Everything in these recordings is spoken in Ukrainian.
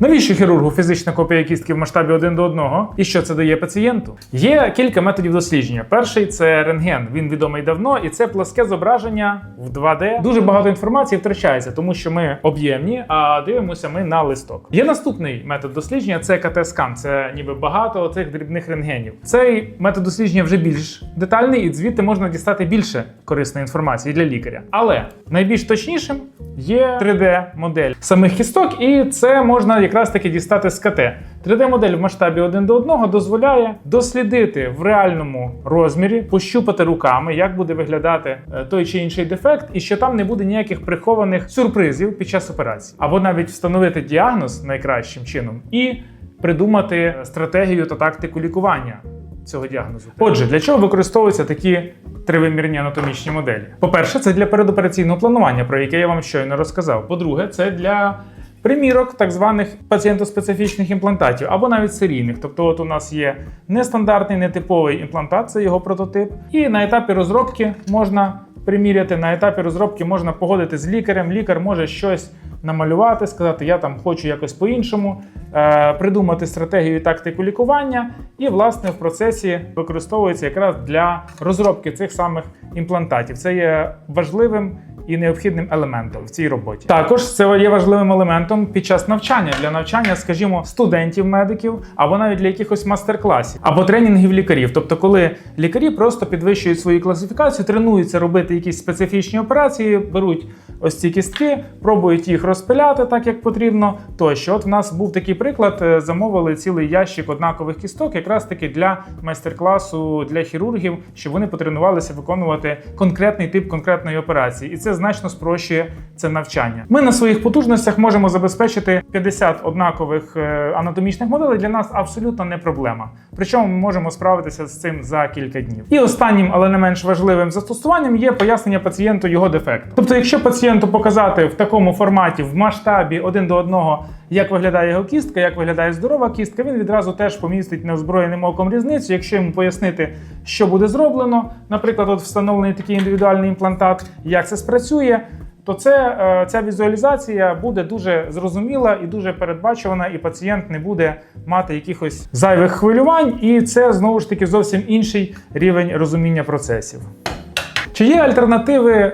Навіщо хірургу фізична копія кістки в масштабі 1 до 1? І що це дає пацієнту? Є кілька методів дослідження. Перший це рентген. Він відомий давно, і це плоске зображення в 2D. Дуже багато інформації втрачається, тому що ми об'ємні, а дивимося ми на листок. Є наступний метод дослідження це КТ-скан. Це ніби багато цих дрібних рентгенів. Цей метод дослідження вже більш детальний, і звідти можна дістати більше корисної інформації для лікаря. Але найбільш точнішим є 3D-модель самих кісток, і це можна якраз таки дістати з КТ. 3D-модель в масштабі 1 до 1 дозволяє дослідити в реальному розмірі, пощупати руками, як буде виглядати е, той чи інший дефект, і що там не буде ніяких прихованих сюрпризів під час операції, або навіть встановити діагноз найкращим чином і придумати стратегію та тактику лікування цього діагнозу. Отже, для чого використовуються такі тривимірні анатомічні моделі? По-перше, це для передопераційного планування, про яке я вам щойно розказав. По-друге, це для примірок так званих пацієнтоспецифічних імплантатів або навіть серійних. Тобто, от у нас є нестандартний, нетиповий імплантат, це його прототип, і на етапі розробки можна приміряти. На етапі розробки можна погодити з лікарем. Лікар може щось намалювати, сказати, я там хочу якось по-іншому, е, придумати стратегію і тактику лікування, і власне в процесі використовується якраз для розробки цих самих імплантатів. Це є важливим. І необхідним елементом в цій роботі також це є важливим елементом під час навчання для навчання, скажімо, студентів-медиків або навіть для якихось мастер-класів або тренінгів лікарів. Тобто, коли лікарі просто підвищують свою класифікацію, тренуються робити якісь специфічні операції, беруть ось ці кістки, пробують їх розпиляти так, як потрібно. Тощо, от в нас був такий приклад: е, замовили цілий ящик однакових кісток, якраз таки для майстер-класу для хірургів, щоб вони потренувалися виконувати конкретний тип конкретної операції, і це значно спрощує це навчання. Ми на своїх потужностях можемо забезпечити 50 однакових е, анатомічних моделей. Для нас абсолютно не проблема. Причому ми можемо справитися з цим за кілька днів. І останнім, але не менш важливим застосуванням є пояснення пацієнту його дефекту. Тобто, якщо пацієнту показати в такому форматі, в масштабі один до одного, як виглядає його кістка, як виглядає здорова кістка, він відразу теж помістить неозброєним оком різницю. Якщо йому пояснити, що буде зроблено, наприклад, от встановлений такий індивідуальний імплантат, як це спрацює. То це е, ця візуалізація буде дуже зрозуміла і дуже передбачувана, і пацієнт не буде мати якихось зайвих хвилювань, і це знову ж таки зовсім інший рівень розуміння процесів. Чи є альтернативи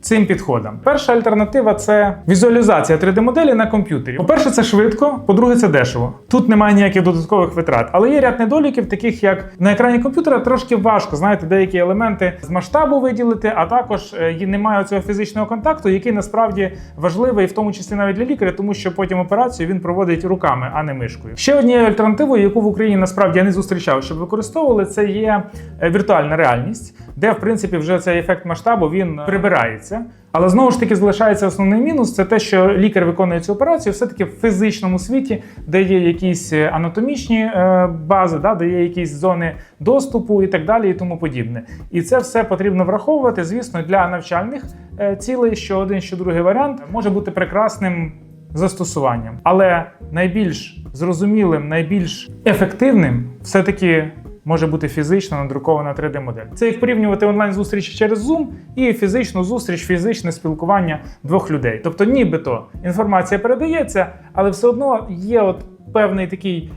цим підходам? Перша альтернатива це візуалізація 3D-моделі на комп'ютері. По-перше, це швидко, по-друге, це дешево. Тут немає ніяких додаткових витрат, але є ряд недоліків, таких як на екрані комп'ютера трошки важко, знаєте, деякі елементи з масштабу виділити, а також е, немає цього фізичного контакту, який насправді важливий, в тому числі навіть для лікаря, тому що потім операцію він проводить руками, а не мишкою. Ще однією альтернативою, яку в Україні насправді я не зустрічав, щоб використовували, це є е, віртуальна реальність, де в принципі вже цей ефект масштабу він прибирається. Але знову ж таки залишається основний мінус: це те, що лікар виконує цю операцію все-таки в фізичному світі, де є якісь е, анатомічні е, бази, да, де є якісь зони доступу і так далі, і тому подібне. І це все потрібно враховувати, звісно, для навчальних е, цілей, що один, що другий варіант може бути прекрасним застосуванням. Але найбільш зрозумілим, найбільш ефективним все-таки може бути фізично надрукована 3D-модель. Це як порівнювати онлайн-зустрічі через Zoom і фізичну зустріч, фізичне спілкування двох людей. Тобто, нібито інформація передається, але все одно є от певний такий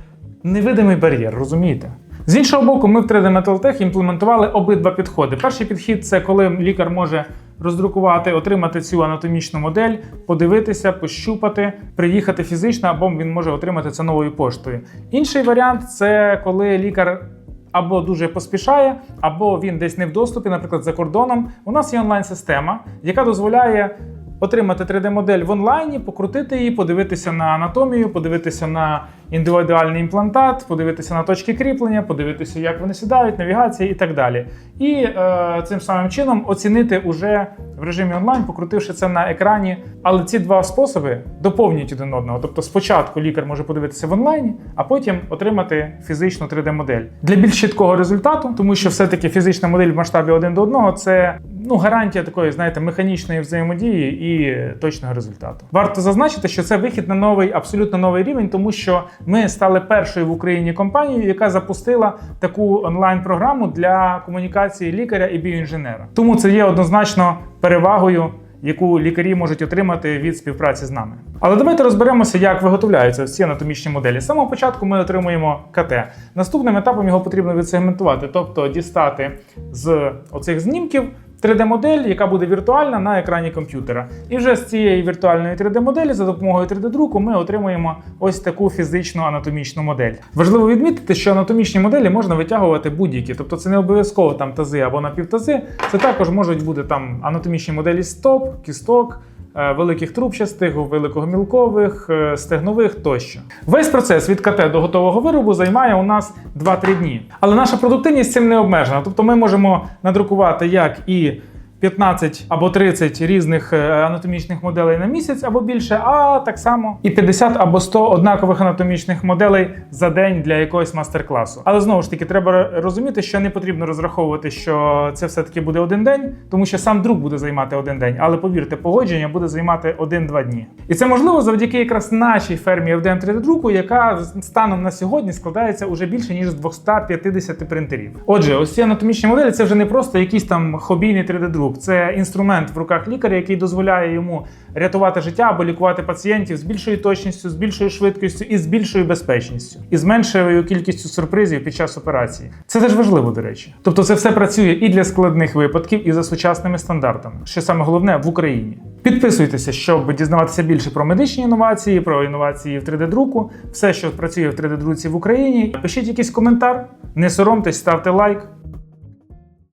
невидимий бар'єр, розумієте? З іншого боку, ми в 3D Metal Tech імплементували обидва підходи. Перший підхід це коли лікар може роздрукувати, отримати цю анатомічну модель, подивитися, пощупати, приїхати фізично, або він може отримати це новою поштою. Інший варіант це коли лікар. Або дуже поспішає, або він десь не в доступі, наприклад, за кордоном. У нас є онлайн-система, яка дозволяє отримати 3D-модель в онлайні, покрутити її, подивитися на анатомію, подивитися на індивідуальний імплантат, подивитися на точки кріплення, подивитися, як вони сідають, навігація і так далі. І е, цим самим чином оцінити уже в режимі онлайн, покрутивши це на екрані. Але ці два способи доповнюють один одного. Тобто, спочатку лікар може подивитися в онлайні, а потім отримати фізичну 3D-модель для більш чіткого результату, тому що все-таки фізична модель в масштабі один до одного це ну гарантія такої, знаєте, механічної взаємодії і точного результату. Варто зазначити, що це вихід на новий, абсолютно новий рівень, тому що ми стали першою в Україні компанією, яка запустила таку онлайн-програму для комунікації лікаря і біоінженера. Тому це є однозначно перевагою яку лікарі можуть отримати від співпраці з нами. Але давайте розберемося, як виготовляються ці анатомічні моделі. З самого початку ми отримуємо КТ. Наступним етапом його потрібно відсегментувати, тобто дістати з оцих знімків 3D-модель, яка буде віртуальна на екрані комп'ютера. І вже з цієї віртуальної 3D-моделі за допомогою 3D-друку ми отримуємо ось таку фізичну анатомічну модель. Важливо відмітити, що анатомічні моделі можна витягувати будь-які, тобто це не обов'язково там тази або напівтази. Це також можуть бути там анатомічні моделі стоп, кісток. Е, Великих трубчастих, великогомілкових, е, стегнових тощо. Весь процес від КТ до готового виробу займає у нас 2-3 дні. Але наша продуктивність цим не обмежена. Тобто ми можемо надрукувати як і 15 або 30 різних е, анатомічних моделей на місяць або більше, а так само і 50 або 100 однакових анатомічних моделей за день для якогось мастер-класу. Але знову ж таки, треба розуміти, що не потрібно розраховувати, що це все-таки буде один день, тому що сам друк буде займати один день. Але повірте, погодження буде займати 1-2 дні. І це можливо завдяки якраз нашій фермі FDM 3D друку, яка станом на сьогодні складається уже більше ніж з 250 принтерів. Отже, ось ці анатомічні моделі це вже не просто якийсь там хобійний 3D друк, це інструмент в руках лікаря, який дозволяє йому рятувати життя або лікувати пацієнтів з більшою точністю, з більшою швидкістю і з більшою безпечністю, і з меншою кількістю сюрпризів під час операції. Це теж важливо, до речі. Тобто, це все працює і для складних випадків, і за сучасними стандартами. Що саме головне в Україні. Підписуйтеся, щоб дізнаватися більше про медичні інновації, про інновації в 3D-друку, все, що працює в 3D-друці в Україні. Пишіть якийсь коментар, не соромтесь, ставте лайк.